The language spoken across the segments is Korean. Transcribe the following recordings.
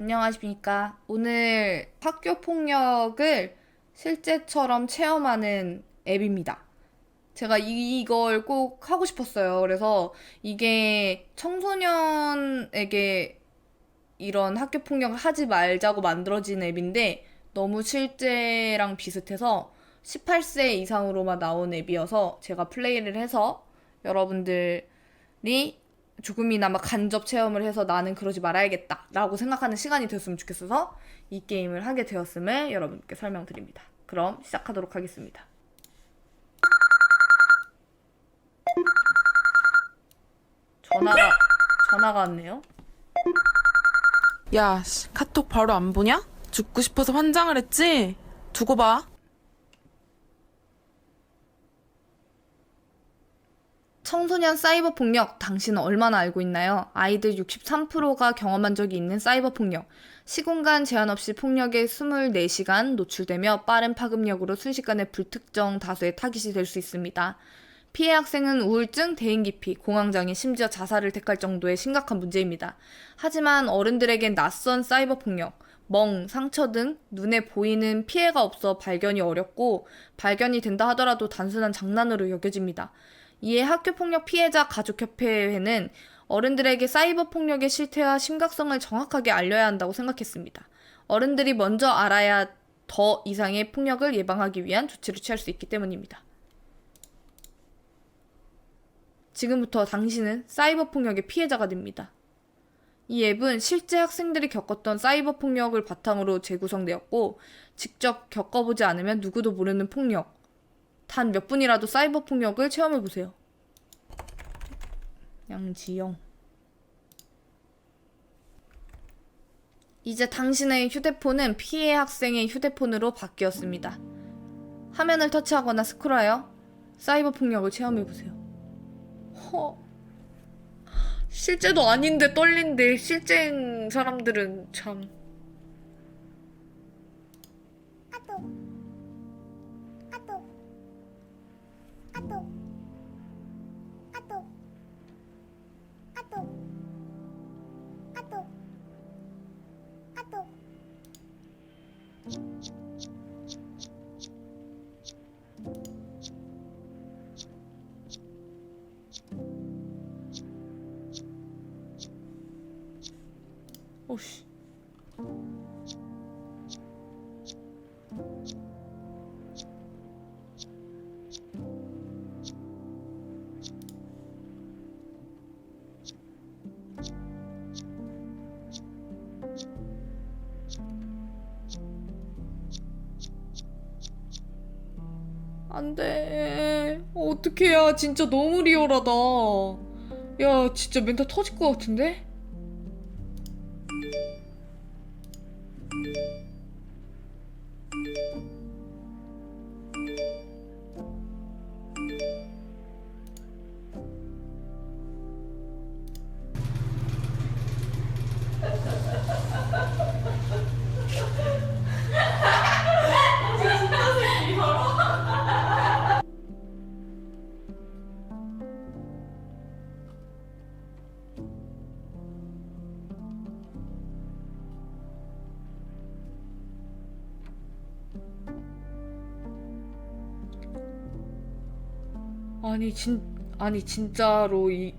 안녕하십니까. 오늘 학교 폭력을 실제처럼 체험하는 앱입니다. 제가 이- 이걸 꼭 하고 싶었어요. 그래서 이게 청소년에게 이런 학교 폭력을 하지 말자고 만들어진 앱인데 너무 실제랑 비슷해서 18세 이상으로만 나온 앱이어서 제가 플레이를 해서 여러분들이 조금이나마 간접 체험을 해서 나는 그러지 말아야겠다라고 생각하는 시간이 됐으면 좋겠어서 이 게임을 하게 되었음을 여러분께 설명드립니다. 그럼 시작하도록 하겠습니다. 전화가 전화가 왔네요. 야, 씨, 카톡 바로 안 보냐? 죽고 싶어서 환장을 했지? 두고 봐. 청소년 사이버 폭력 당신은 얼마나 알고 있나요? 아이들 63%가 경험한 적이 있는 사이버 폭력. 시공간 제한 없이 폭력에 24시간 노출되며 빠른 파급력으로 순식간에 불특정 다수의 타깃이 될 수 있습니다. 피해 학생은 우울증, 대인기피, 공황장애, 심지어 자살을 택할 정도의 심각한 문제입니다. 하지만 어른들에겐 낯선 사이버 폭력, 멍, 상처 등 눈에 보이는 피해가 없어 발견이 어렵고 발견이 된다 하더라도 단순한 장난으로 여겨집니다. 이에 학교폭력 피해자 가족협회회는 어른들에게 사이버 폭력의 실태와 심각성을 정확하게 알려야 한다고 생각했습니다. 어른들이 먼저 알아야 더 이상의 폭력을 예방하기 위한 조치를 취할 수 있기 때문입니다. 지금부터 당신은 사이버 폭력의 피해자가 됩니다. 이 앱은 실제 학생들이 겪었던 사이버 폭력을 바탕으로 재구성되었고, 직접 겪어보지 않으면 누구도 모르는 폭력, 단 몇 분이라도 사이버 폭력을 체험해 보세요. 양지영. 이제 당신의 휴대폰은 피해 학생의 휴대폰으로 바뀌었습니다. 화면을 터치하거나 스크롤하여 사이버 폭력을 체험해 보세요. 허. 실제도 아닌데 떨린데 실제인 사람들은 참 오씨. 안 돼. 어떡해, 야. 진짜 너무 리얼하다. 야, 진짜 멘탈 터질 것 같은데? 아니 진 아니 진짜로 이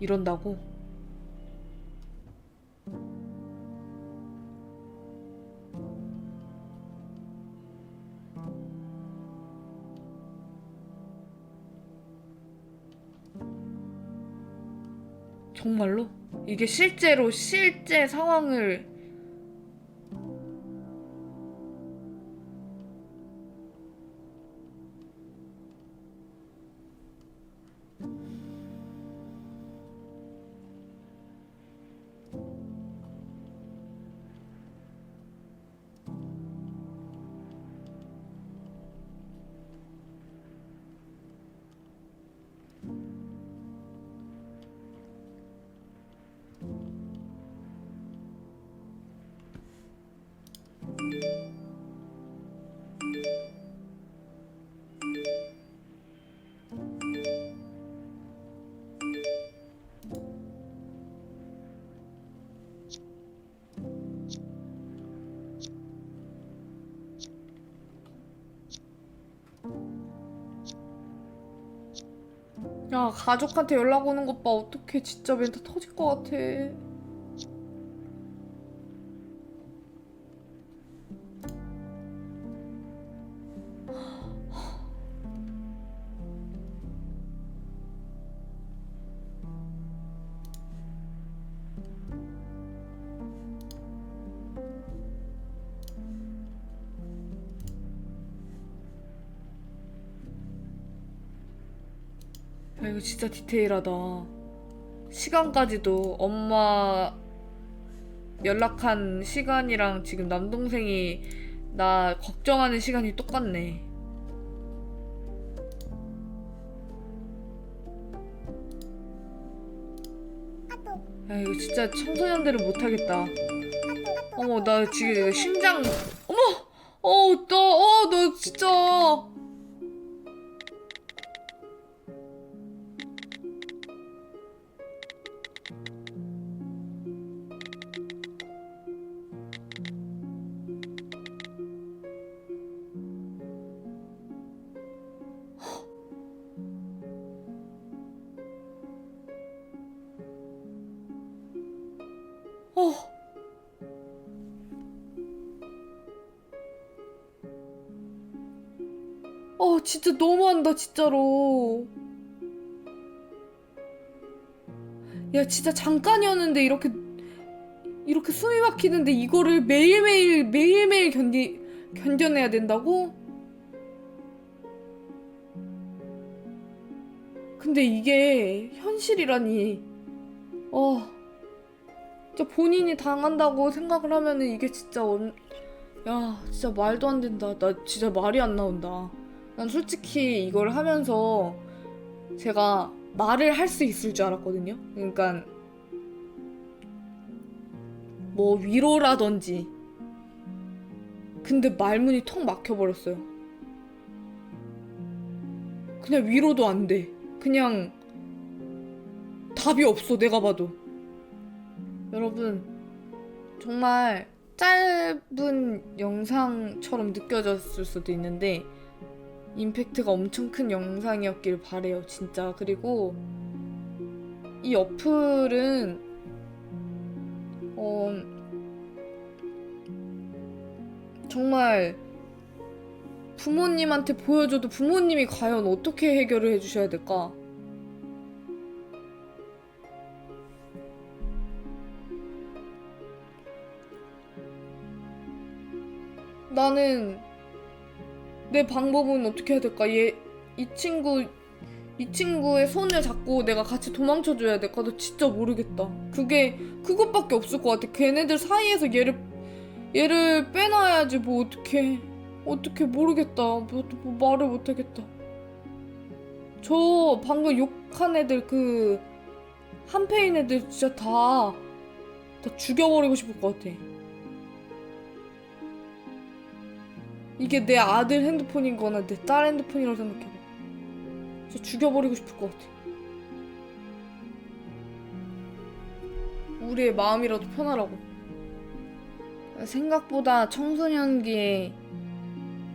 이런다고? 정말로? 이게 실제로 실제 상황을 야 가족한테 연락 오는 것 봐. 어떡해. 진짜 멘트 터질 것 같아 야 이거 진짜 디테일하다. 시간까지도 엄마 연락한 시간이랑 지금 남동생이 나 걱정하는 시간이 똑같네. 야 이거 진짜 청소년들은 못하겠다. 어머 나 지금 심장 어머! 어 나 어 나 진짜 어, 진짜 너무한다, 진짜로. 야, 진짜 잠깐이었는데 이렇게, 이렇게 숨이 막히는데 이거를 매일매일, 매일매일 견디, 견뎌내야 된다고? 근데 이게 현실이라니. 어. 진짜 본인이 당한다고 생각을 하면은 이게 진짜 원, 야, 진짜 말도 안 된다. 나 진짜 말이 안 나온다. 난 솔직히 이걸 하면서 제가 말을 할 수 있을 줄 알았거든요. 그러니까 뭐 위로라든지. 근데 말문이 턱 막혀버렸어요. 그냥 위로도 안 돼. 그냥 답이 없어, 내가 봐도. 여러분, 정말 짧은 영상처럼 느껴졌을 수도 있는데, 임팩트가 엄청 큰 영상이었길 바래요, 진짜. 그리고 이 어플은 어 정말 부모님한테 보여줘도 부모님이 과연 어떻게 해결을 해주셔야 될까? 나는 내 방법은 어떻게 해야 될까? 얘, 이 친구, 이 친구의 손을 잡고 내가 같이 도망쳐줘야 될까? 나 진짜 모르겠다. 그게, 그것밖에 없을 것 같아. 걔네들 사이에서 얘를, 얘를 빼놔야지, 뭐, 어떡해. 어떡해, 모르겠다. 뭐, 뭐 말을 못하겠다. 저 방금 욕한 애들, 그, 한패인 애들 진짜 다, 다 죽여버리고 싶을 것 같아. 이게 내 아들 핸드폰인 거나 내 딸 핸드폰이라고 생각해봐. 진짜 죽여버리고 싶을 것 같아. 우리의 마음이라도 편하라고. 생각보다 청소년기에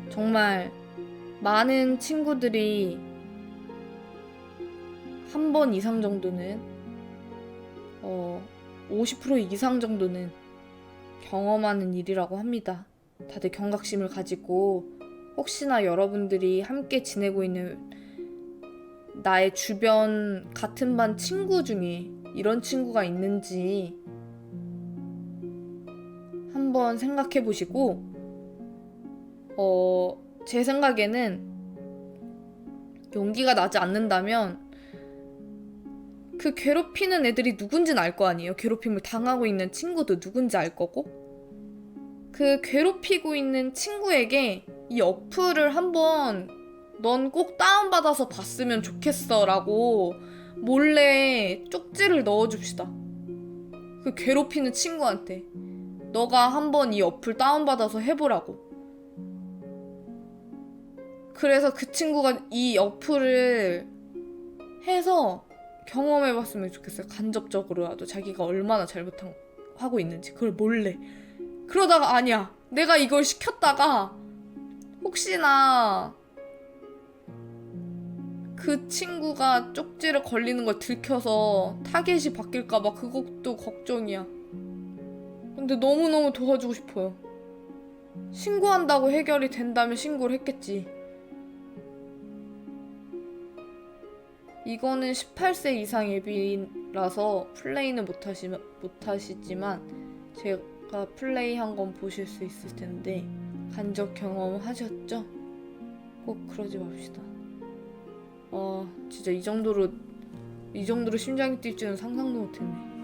정말 많은 친구들이 한 번 이상 정도는 어, 50% 이상 정도는 경험하는 일이라고 합니다. 다들 경각심을 가지고 혹시나 여러분들이 함께 지내고 있는 나의 주변 같은 반 친구 중에 이런 친구가 있는지 한번 생각해 보시고 어, 제 생각에는 용기가 나지 않는다면 그 괴롭히는 애들이 누군지는 알거 아니에요. 괴롭힘을 당하고 있는 친구도 누군지 알 거고. 그 괴롭히고 있는 친구에게 이 어플을 한번 넌 꼭 다운받아서 봤으면 좋겠어 라고 몰래 쪽지를 넣어줍시다. 그 괴롭히는 친구한테. 너가 한번 이 어플 다운받아서 해보라고. 그래서 그 친구가 이 어플을 해서 경험해봤으면 좋겠어요. 간접적으로라도 자기가 얼마나 잘못한 하고 있는지 그걸 몰래. 그러다가 아니야. 내가 이걸 시켰다가 혹시나 그 친구가 쪽지를 걸리는 걸 들켜서 타겟이 바뀔까봐 그것도 걱정이야. 근데 너무너무 도와주고 싶어요. 신고한다고 해결이 된다면 신고를 했겠지. 이거는 18세 이상 앱이라서 플레이는 못하시, 못하시지만 제 가 플레이한 건 보실 수 있을 텐데 간접 경험 하셨죠? 꼭 그러지 맙시다. 아 진짜 이 정도로 이 정도로 심장이 뛸 줄은 상상도 못했네.